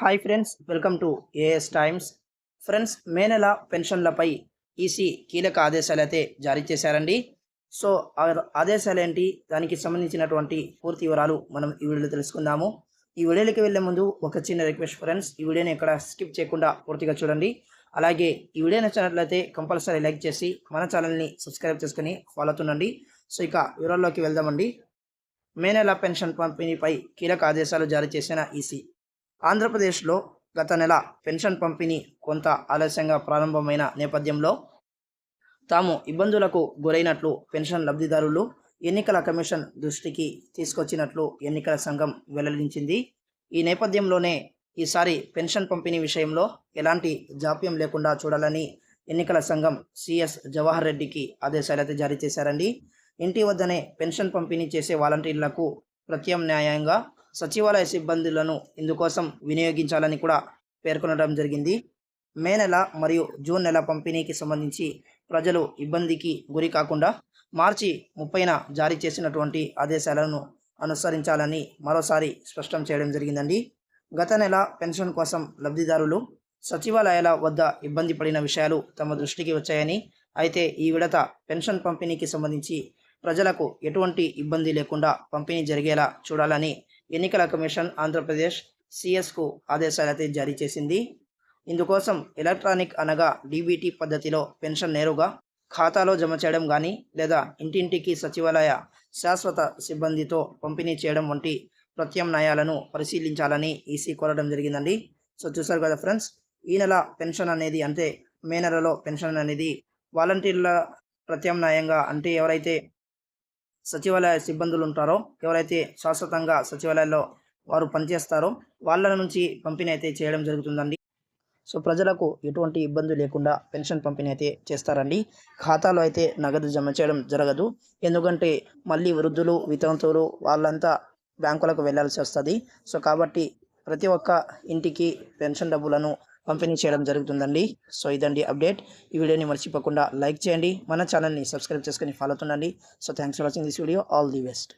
Hi friends welcome to AS times friends May నెల పెన్షన్లపై EC కీలక ఆదేశాలు అయితే జారీ చేశారండి. సో ఆ ఆదేశాలు ఏంటి దానికి సంబంధించినటువంటి పూర్తి వివరాలు మనం ఈ వీడియోలో తెలుసుకుందాము. ఈ వీడియోలోకి వెళ్ళే ముందు ఒక చిన్న రిక్వెస్ట్ ఫ్రెండ్స్ ఈ వీడియోని ఎక్కడ స్కిప్ చేయకుండా పూర్తిగా చూడండి. అలాగే ఈ వీడియో నచ్చినట్లయితే కంపల్సరీ లైక్ చేసి మన ఛానల్ని సబ్స్క్రైబ్ చేసుకుని ఫాలో అవుతుండండి. సో ఇక వివరాల్లోకి వెళ్దామండి. మే నెల పెన్షన్ పంపిణీపై కీలక ఆదేశాలు జారీ చేసిన ఈసీ. ఆంధ్రప్రదేశ్లో గత నెల పెన్షన్ పంపిణీ కొంత ఆలస్యంగా ప్రారంభమైన నేపథ్యంలో తాము ఇబ్బందులకు గురైనట్లు పెన్షన్ లబ్ధిదారులు ఎన్నికల కమిషన్ దృష్టికి తీసుకొచ్చినట్లు ఎన్నికల సంఘం వెల్లడించింది. ఈ నేపథ్యంలోనే ఈసారి పెన్షన్ పంపిణీ విషయంలో ఎలాంటి జాప్యం లేకుండా చూడాలని ఎన్నికల సంఘం సిఎస్ జవహర్ రెడ్డికి ఆదేశాలైతే జారీ చేశారండి. ఇంటి వద్దనే పెన్షన్ పంపిణీ చేసే వాలంటీర్లకు ప్రత్యామ్నాయంగా సచివాలయ సిబ్బందులను ఇందుకోసం వినియోగించాలని కూడా పేర్కొనడం జరిగింది. మే నెల మరియు జూన్ నెల పంపిణీకి సంబంధించి ప్రజలు ఇబ్బందికి గురి కాకుండా మార్చి ముప్పైన జారీ చేసినటువంటి ఆదేశాలను అనుసరించాలని మరోసారి స్పష్టం చేయడం జరిగిందండి. గత నెల పెన్షన్ కోసం లబ్ధిదారులు సచివాలయాల వద్ద ఇబ్బంది పడిన విషయాలు తమ దృష్టికి వచ్చాయని అయితే ఈ విడత పెన్షన్ పంపిణీకి సంబంధించి ప్రజలకు ఎటువంటి ఇబ్బంది లేకుండా పంపిణీ జరిగేలా చూడాలని ఎన్నికల కమిషన్ ఆంధ్రప్రదేశ్ సిఎస్కు ఆదేశాలైతే జారీ చేసింది. ఇందుకోసం ఎలక్ట్రానిక్ అనగా డీబీటీ పద్ధతిలో పెన్షన్ నేరుగా ఖాతాలో జమ చేయడం కానీ లేదా ఇంటింటికి సచివాలయ శాశ్వత సిబ్బందితో పంపిణీ చేయడం వంటి ప్రత్యామ్నాయాలను పరిశీలించాలని ఈసీ కోరడం జరిగిందండి. సో చూసారు కదా ఫ్రెండ్స్ ఈ నెల పెన్షన్ అనేది అంటే మే నెలలో పెన్షన్ అనేది వాలంటీర్ల ప్రత్యామ్నాయంగా అంటే ఎవరైతే సచివాలయ సిబ్బందులు ఉంటారో ఎవరైతే శాశ్వతంగా సచివాలయాల్లో వారు పనిచేస్తారో వాళ్ళ నుంచి పంపిణీ అయితే చేయడం జరుగుతుందండి. సో ప్రజలకు ఎటువంటి ఇబ్బంది లేకుండా పెన్షన్ పంపిణీ అయితే చేస్తారండి. ఖాతాలో అయితే నగదు జమ చేయడం జరగదు. ఎందుకంటే మళ్ళీ వృద్ధులు వితంతువులు వాళ్ళంతా బ్యాంకులకు వెళ్ళాల్సి వస్తుంది. సో కాబట్టి ప్రతి ఒక్క ఇంటికి పెన్షన్ డబ్బులను పంపిణీ చేయడం జరుగుతుందండి. సో ఇదండి అప్డేట్. ఈ వీడియోని మర్చిపోకుండా లైక్ చేయండి. మన ఛానల్ని సబ్స్క్రైబ్ చేసుకొని follow అవుతుండండి so thanks for watching this video all the best